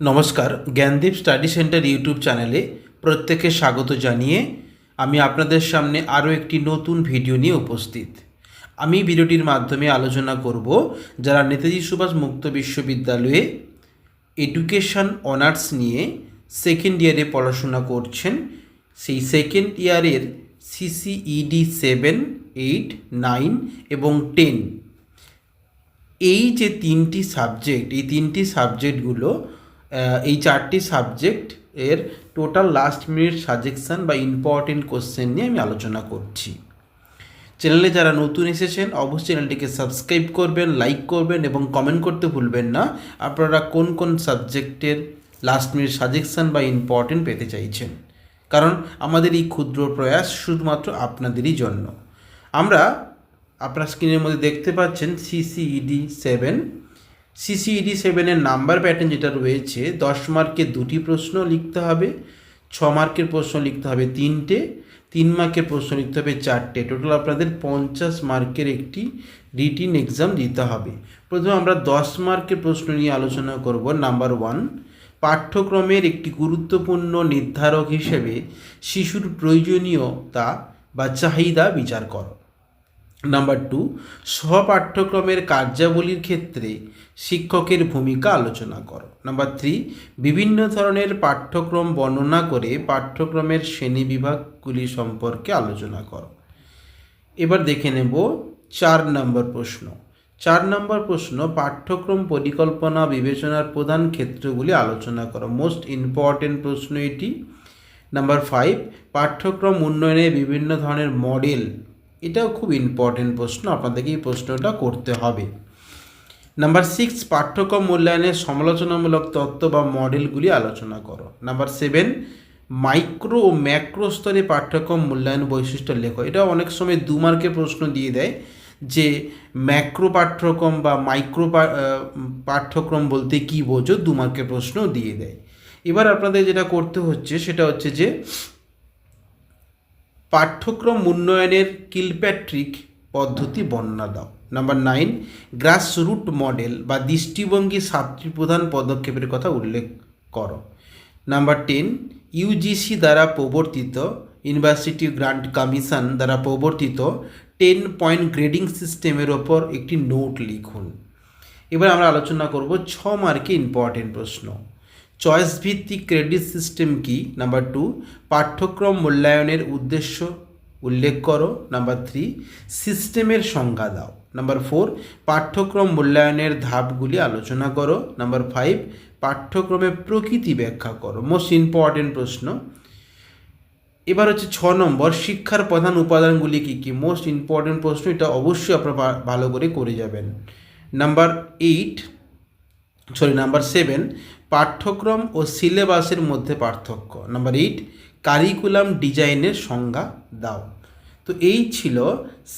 নমস্কার, Gyandeep study centre YouTube চ্যানেলে প্রত্যেকে স্বাগত জানিয়ে আমি আপনাদের সামনে আরও একটি নতুন ভিডিও নিয়ে উপস্থিত। আমি ভিডিওটির মাধ্যমে আলোচনা করব যারা নেতাজি সুভাষ মুক্ত বিশ্ববিদ্যালয়ে এডুকেশন, অনার্স নিয়ে সেকেন্ড ইয়ারে পড়াশোনা করছেন, সেই সেকেন্ড ইয়ারের সিসিইডি সেভেন, এইট, নাইন এবং টেন। এই যে তিনটি সাবজেক্ট, এই তিনটি সাবজেক্টগুলো এই চারটি সাবজেক্ট এর টোটাল লাস্ট মিনিট সাজেকশন বা ইম্পর্টেন্ট কোশ্চেন নিয়ে আমি আলোচনা করছি। চ্যানেলে যারা নতুন এসেছেন, অবশ্যই চ্যানেলটিকে সাবস্ক্রাইব করবেন লাইক করবেন এবং কমেন্ট করতে ভুলবেন না। আপনারা কোন কোন সাবজেক্টের লাস্ট মিনিট সাজেকশান বা ইম্পর্টেন্ট পেতে চাইছেন? কারণ আমাদের এই ক্ষুদ্র প্রয়াস শুধুমাত্র আপনাদেরই জন্য। আমরা আপনার স্ক্রিনের মধ্যে দেখতে পাচ্ছেন সিসিইডি সেভেন সিসিইডি সেভেনের নাম্বার প্যাটার্ন যেটা রয়েছে, দশ মার্কের দুটি প্রশ্ন লিখতে হবে, ছ মার্কের প্রশ্ন লিখতে হবে তিনটে, তিন মার্কের প্রশ্ন লিখতে হবে চারটে। টোটাল আপনাদের পঞ্চাশ মার্কের একটি রিটিন এক্সাম দিতে হবে। প্রথমে আমরা দশ মার্কের প্রশ্ন নিয়ে আলোচনা করব। নাম্বার ওয়ান পাঠ্যক্রমের একটি গুরুত্বপূর্ণ নির্ধারক হিসেবে শিশুর প্রয়োজনীয়তা বা চাহিদা বিচার করো। নাম্বার টু সহপাঠ্যক্রমের কার্যাবলীর ক্ষেত্রে শিক্ষকের ভূমিকা আলোচনা করো। নাম্বার থ্রি বিভিন্ন ধরনের পাঠ্যক্রম বর্ণনা করে পাঠ্যক্রমের শ্রেণীবিভাগগুলি সম্পর্কে আলোচনা করো। এবার দেখে নেব চার নম্বর প্রশ্ন। চার নম্বর প্রশ্ন, পাঠ্যক্রম পরিকল্পনা বিবেচনার প্রধান ক্ষেত্রগুলি আলোচনা করো। মোস্ট ইম্পর্টেন্ট প্রশ্ন এটি। নাম্বার ফাইভ পাঠ্যক্রম উন্নয়নে বিভিন্ন ধরনের মডেল এটাও খুব ইম্পর্টেন্ট প্রশ্ন, আপনাদেরকে এই প্রশ্নটা করতে হবে। নাম্বার সিক্স পাঠ্যক্রম মূল্যায়নের সমালোচনামূলক তত্ত্ব বা মডেলগুলি আলোচনা করো। নাম্বার সেভেন মাইক্রো ও ম্যাক্রো স্তরে পাঠ্যক্রম মূল্যায়ন বৈশিষ্ট্য লেখো। এটা অনেক সময় দু মার্কের প্রশ্ন দিয়ে দেয় যে ম্যাক্রো পাঠ্যক্রম বা মাইক্রো পাঠ্যক্রম বলতে কী বোঝো, দু মার্কের প্রশ্ন দিয়ে দেয়। এবার আপনাদের যেটা করতে হচ্ছে, সেটা হচ্ছে যে পাঠ্যক্রম উন্নয়নের কিলপ্যাট্রিক পদ্ধতি বর্ণনা দাও। নাম্বার নাইন গ্রাসরুট মডেল বা দৃষ্টিভঙ্গি সাতটি প্রধান পদক্ষেপের কথা উল্লেখ করো। নাম্বার টেন ইউজিসি দ্বারা প্রবর্তিত ইউনিভার্সিটি গ্রান্ট কমিশন দ্বারা প্রবর্তিত টেন পয়েন্ট গ্রেডিং সিস্টেমের ওপর একটি নোট লিখুন। এবার আমরা আলোচনা করব ছ মার্কে ইম্পর্টেন্ট প্রশ্ন। চয়েস ভিত্তিক ক্রেডিট সিস্টেম কি? নাম্বার টু পাঠ্যক্রম মূল্যায়নের উদ্দেশ্য উল্লেখ করো। নাম্বার থ্রি সিস্টেমের সংজ্ঞা দাও। নাম্বার ফোর পাঠ্যক্রম মূল্যায়নের ধাপগুলি আলোচনা করো। নাম্বার ফাইভ পাঠ্যক্রমের প্রকৃতি ব্যাখ্যা করো। মোস্ট ইম্পর্টেন্ট প্রশ্ন। এবার হচ্ছে ছ নম্বর, শিক্ষার প্রধান উপাদানগুলি কী কী? মোস্ট ইম্পর্টেন্ট প্রশ্ন, এটা অবশ্যই আপনারা ভালো করে করে যাবেন। Number eight sorry number seven পাঠ্যক্রম ও সিলেবাসের মধ্যে পার্থক্য। নাম্বার এইট কারিকুলাম ডিজাইনের সংজ্ঞা দাও। তো এই ছিল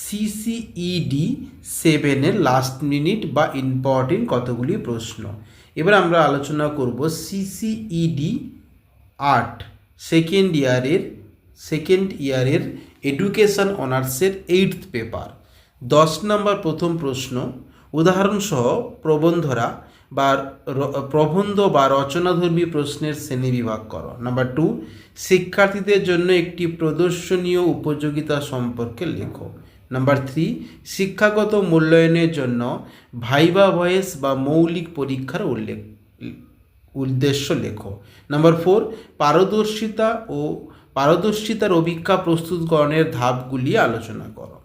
সিসিইডি সেভেনের লাস্ট মিনিট বা ইম্পর্টেন্ট কতগুলি প্রশ্ন। এবার আমরা আলোচনা করব সিসিইডি আট। সেকেন্ড ইয়ারের সেকেন্ড ইয়ারের এডুকেশন অনার্সের এইটথ পেপার দশ নম্বর প্রথম প্রশ্ন। উদাহরণসহ প্রবন্ধরা বা প্রবন্ধ বা রচনাধর্মী প্রশ্নের শ্রেণীবিভাগ করো। নাম্বার টু শিক্ষার্থীদের জন্য একটি প্রদর্শনীয় উপযোগিতা সম্পর্কে লেখো। নাম্বার থ্রি শিক্ষাগত মূল্যায়নের জন্য ভাইবা ভয়েস বা মৌলিক পরীক্ষার উল্লেখ, উদ্দেশ্য লেখো। নাম্বার ফোর পারদর্শিতা ও পারদর্শিতার অভিজ্ঞা প্রস্তুতকরণের ধাপগুলি আলোচনা করো।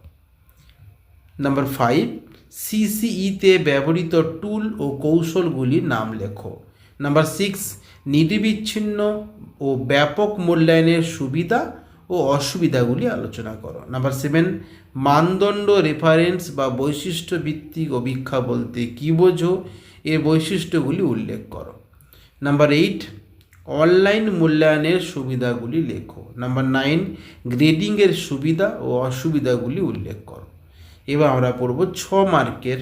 নাম্বার ফাইভ সিসিইতে ব্যবহৃত টুল ও কৌশলগুলির নাম লেখো। নাম্বার সিক্স নির্বিচ্ছিন্ন ও ব্যাপক মূল্যায়নের সুবিধা ও অসুবিধাগুলি আলোচনা করো। নাম্বার সেভেন মানদণ্ড রেফারেন্স বা বৈশিষ্ট্য ভিত্তিক অভিক্ষা বলতে কী বোঝো? এর বৈশিষ্ট্যগুলি উল্লেখ করো। নাম্বার এইট অনলাইন মূল্যায়নের সুবিধাগুলি লেখো। নাম্বার নাইন গ্রেডিংয়ের সুবিধা ও অসুবিধাগুলি উল্লেখ করো। এবার আমরা পড়ব ছ মার্কের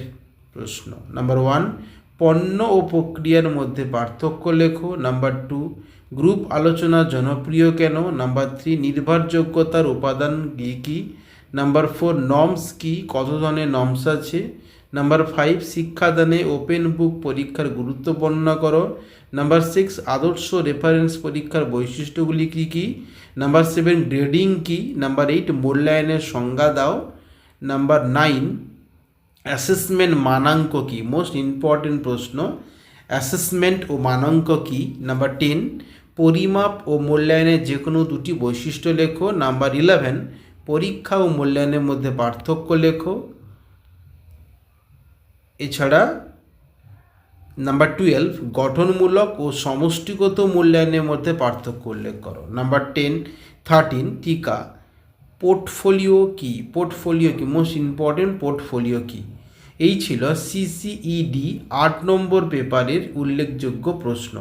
প্রশ্ন। নাম্বার ওয়ান পণ্য ও প্রক্রিয়ার মধ্যে পার্থক্য লেখো। নাম্বার টু গ্রুপ আলোচনা জনপ্রিয় কেন? নাম্বার থ্রি নির্ভরযোগ্যতার উপাদান কী কী? নাম্বার ফোর নর্মস কী? কত ধরনের নর্মস আছে? নাম্বার ফাইভ শিক্ষাদানে ওপেন বুক পরীক্ষার গুরুত্ব বর্ণনা করো। নাম্বার সিক্স আদর্শ রেফারেন্স পরীক্ষার বৈশিষ্ট্যগুলি কী কী? নাম্বার সেভেন গ্রেডিং কী? নাম্বার এইট মূল্যায়নের সংজ্ঞা দাও। নাম্বার নাইন অ্যাসেসমেন্ট মানাঙ্ক কী মোস্ট ইম্পর্টেন্ট প্রশ্ন অ্যাসেসমেন্ট ও মানাঙ্ক কী নাম্বার টেন পরিমাপ ও মূল্যায়নের যে কোনো দুটি বৈশিষ্ট্য লেখো। নাম্বার ইলেভেন পরীক্ষা ও মূল্যায়নের মধ্যে পার্থক্য লেখো। এছাড়া নাম্বার টুয়েলভ গঠনমূলক ও সমষ্টিগত মূল্যায়নের মধ্যে পার্থক্য উল্লেখ করো। নাম্বার টেন থার্টিন টিকা। পোর্টফোলিও কি? পোর্টফোলিও কি? মোস্ট ইম্পর্টেন্ট পোর্টফোলিও কি? এই ছিল সিসিইডি আট নম্বর পেপারের উল্লেখযোগ্য প্রশ্ন।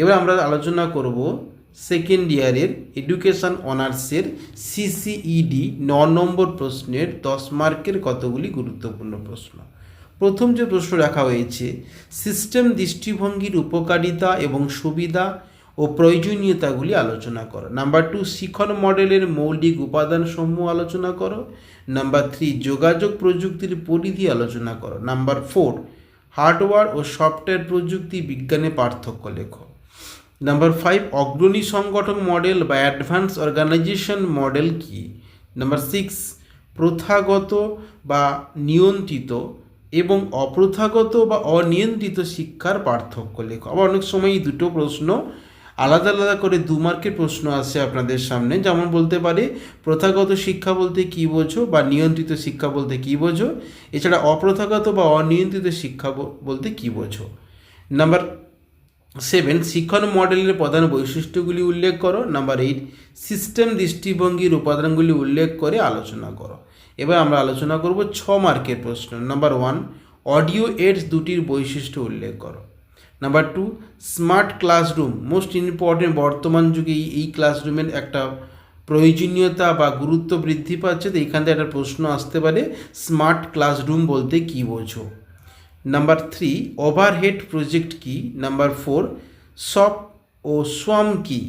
এবার আমরা আলোচনা করব সেকেন্ড ইয়ারের এডুকেশন অনার্সের সিসিইডি ন নম্বর প্রশ্নের দশ মার্কের কতগুলি গুরুত্বপূর্ণ প্রশ্ন। প্রথম যে প্রশ্ন রাখা হয়েছে সিস্টেম দৃষ্টিভঙ্গির উপকারিতা এবং সুবিধা ও প্রয়োজনীয়তাগুলি আলোচনা করো। নাম্বার টু শিখন মডেলের মৌলিক উপাদানসমূহ আলোচনা করো। নাম্বার থ্রি যোগাযোগ প্রযুক্তির পরিধি আলোচনা করো। নাম্বার ফোর হার্ডওয়্যার ও সফটওয়্যার প্রযুক্তি বিজ্ঞানে পার্থক্য লেখো। নাম্বার ফাইভ অগ্রণী সংগঠন মডেল বা অ্যাডভান্স অর্গানাইজেশন মডেল কি? নাম্বার সিক্স প্রথাগত বা নিয়ন্ত্রিত এবং অপ্রথাগত বা অনিয়ন্ত্রিত শিক্ষার পার্থক্য লেখো। আবার অনেক সময় এই দুটো প্রশ্ন আলাদা আলাদা করে দু মার্কের প্রশ্ন আসে আপনাদের সামনে। যেমন বলতে পারে, প্রথাগত শিক্ষা বলতে কী বোঝো বা নিয়ন্ত্রিত শিক্ষা বলতে কী বোঝো? এছাড়া অপ্রথাগত বা অনিয়ন্ত্রিত শিক্ষা বলতে কী বোঝো? নাম্বার সেভেন শিক্ষণ মডেলের প্রধান বৈশিষ্ট্যগুলি উল্লেখ করো। নাম্বার এইট সিস্টেম দৃষ্টিভঙ্গির উপাদানগুলি উল্লেখ করে আলোচনা করো। এবার আমরা আলোচনা করব ছ মার্কের প্রশ্ন। নাম্বার ওয়ান অডিও এডস দুটির বৈশিষ্ট্য উল্লেখ করো। Number two smart classroom most important বর্তমান যুগে এই ক্লাসরুমের একটা প্রয়োজনীয়তা বা গুরুত্ব বৃদ্ধি পাচ্ছে। তো এখান থেকে একটা প্রশ্ন আসতে পারে স্মার্ট ক্লাসরুম বলতে কী বোঝো? নাম্বার থ্রি ওভারহেড প্রজেক্ট কি? নাম্বার ফোর সপ ও সোয়াম কি?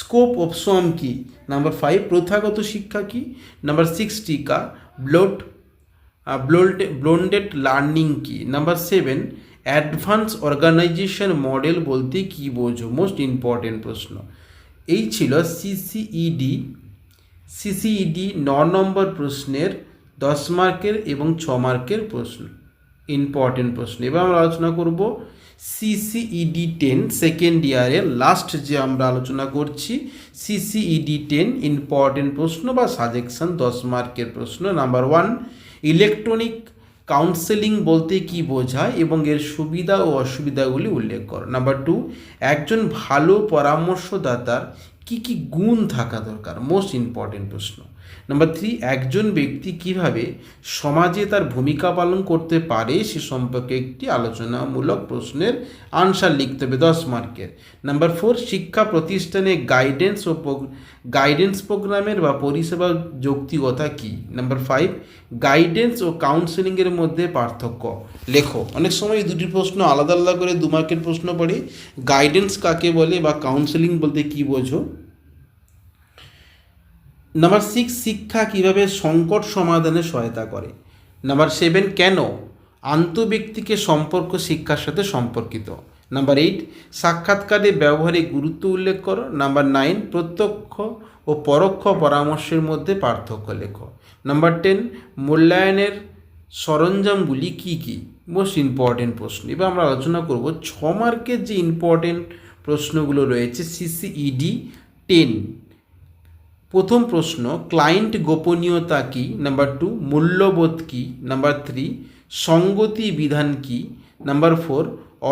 স্কোপ অফ সোয়াম কি? নাম্বার ফাইভ প্রথাগত শিক্ষা কি? নাম্বার সিক্স টিকা ব্লোড ব্লোল্ডে ব্লোন্ডেড লার্নিং কি? Number seven advance organisation model বলতে কী বোঝো? মোস্ট ইম্পর্টেন্ট প্রশ্ন। এই ছিল সিসিইডি সিসিইডি ন নম্বর প্রশ্নের দশ মার্কের এবং ছ মার্কের প্রশ্ন। ইম্পর্টেন্ট প্রশ্ন। এবার আমরা আলোচনা করব সিসিইডি টেন সেকেন্ড ইয়ারের লাস্ট যে আমরা আলোচনা করছি। সিসিইডি টেন ইম্পর্টেন্ট প্রশ্ন বা সাজেকশন দশ মার্কের প্রশ্ন। নাম্বার ওয়ান ইলেকট্রনিক কাউন্সেলিং বলতে কি বোঝায় এবং এর সুবিধা ও অসুবিধাগুলি উল্লেখ করো। নাম্বার টু একজন ভালো পরামর্শদাতার কি কি গুণ থাকা দরকার? মোস্ট ইম্পর্টেন্ট প্রশ্ন। নাম্বার থ্রি একজন ব্যক্তি কীভাবে সমাজে তার ভূমিকা পালন করতে পারে সে সম্পর্কে একটি আলোচনামূলক প্রশ্নের আনসার লিখতে হবে দশ মার্কের। নাম্বার ফোর শিক্ষা প্রতিষ্ঠানে গাইডেন্স ও গাইডেন্স প্রোগ্রামের বা পরিষেবা যৌক্তিকতা কী? নাম্বার ফাইভ গাইডেন্স ও কাউন্সেলিংয়ের মধ্যে পার্থক্য লেখো। অনেক সময় দুটি প্রশ্ন আলাদা আলাদা করে দু মার্কের প্রশ্ন পড়ে। গাইডেন্স কাকে বলে বা কাউন্সেলিং বলতে কী বোঝো? নাম্বার সিক্স শিক্ষা কীভাবে সংকট সমাধানে সহায়তা করে? নাম্বার সেভেন কেন আন্তঃব্যক্তিকে সম্পর্ক শিক্ষার সাথে সম্পর্কিত? নাম্বার এইট সাক্ষাৎকারে ব্যবহারিক গুরুত্ব উল্লেখ করো। নাম্বার নাইন প্রত্যক্ষ ও পরোক্ষ পরামর্শের মধ্যে পার্থক্য লেখো। নাম্বার টেন মূল্যায়নের সরঞ্জামগুলি কী কী? মোস্ট ইম্পর্টেন্ট প্রশ্ন। এবার আমরা আলোচনা করব ছ মার্কের যে ইম্পর্টেন্ট প্রশ্নগুলো রয়েছে সিসিইডি টেন প্রথম প্রশ্ন ক্লায়েন্ট গোপনীয়তা কি? নাম্বার টু মূল্যবোধ কি? নাম্বার থ্রি সঙ্গতি বিধান কি? নাম্বার ফোর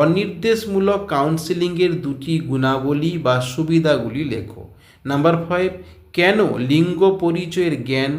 অনির্দেশমূলক কাউন্সিলিংয়ের দুটি গুণাবলী বা সুবিধাগুলি লেখো। নাম্বার ফাইভ কেন লিঙ্গ পরিচয়ের জ্ঞান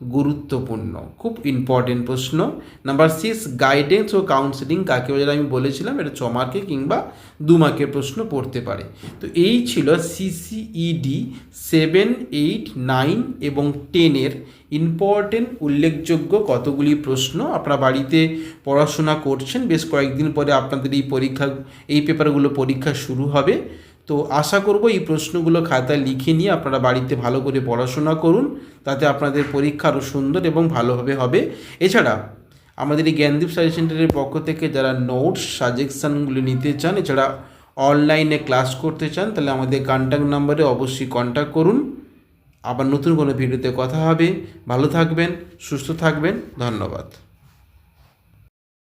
গুরুত্বপূর্ণ, খুব ইম্পর্টেন্ট প্রশ্ন। নাম্বার সিক্স গাইডেন্স ও কাউন্সেলিং কাকে বলে? আমি বলেছিলাম, এটা ছ কিংবা দু প্রশ্ন পড়তে পারে। তো এই ছিল সিসিইডি সেভেন এইট নাইন এবং টেনের ইম্পর্টেন্ট উল্লেখযোগ্য কতগুলি প্রশ্ন। আপনারা বাড়িতে পড়াশোনা করছেন, বেশ কয়েকদিন পরে আপনাদের এই পরীক্ষা, এই পেপারগুলো পরীক্ষা শুরু হবে। তো আশা করব এই প্রশ্নগুলো খাতায় লিখে নিয়ে আপনারা বাড়িতে ভালো করে পড়াশোনা করুন, তাতে আপনাদের পরীক্ষা আরও সুন্দর এবং ভালোভাবে হবে। এছাড়া আমাদের এই জ্ঞানদীপ স্টাডি সেন্টারের পক্ষ থেকে যারা নোটস, সাজেকশানগুলি নিতে চান, এছাড়া অনলাইনে ক্লাস করতে চান, তাহলে আমাদের কন্ট্যাক্ট নাম্বারে অবশ্যই কন্ট্যাক্ট করুন। আবার নতুন কোনো ভিডিওতে কথা হবে। ভালো থাকবেন, সুস্থ থাকবেন। ধন্যবাদ।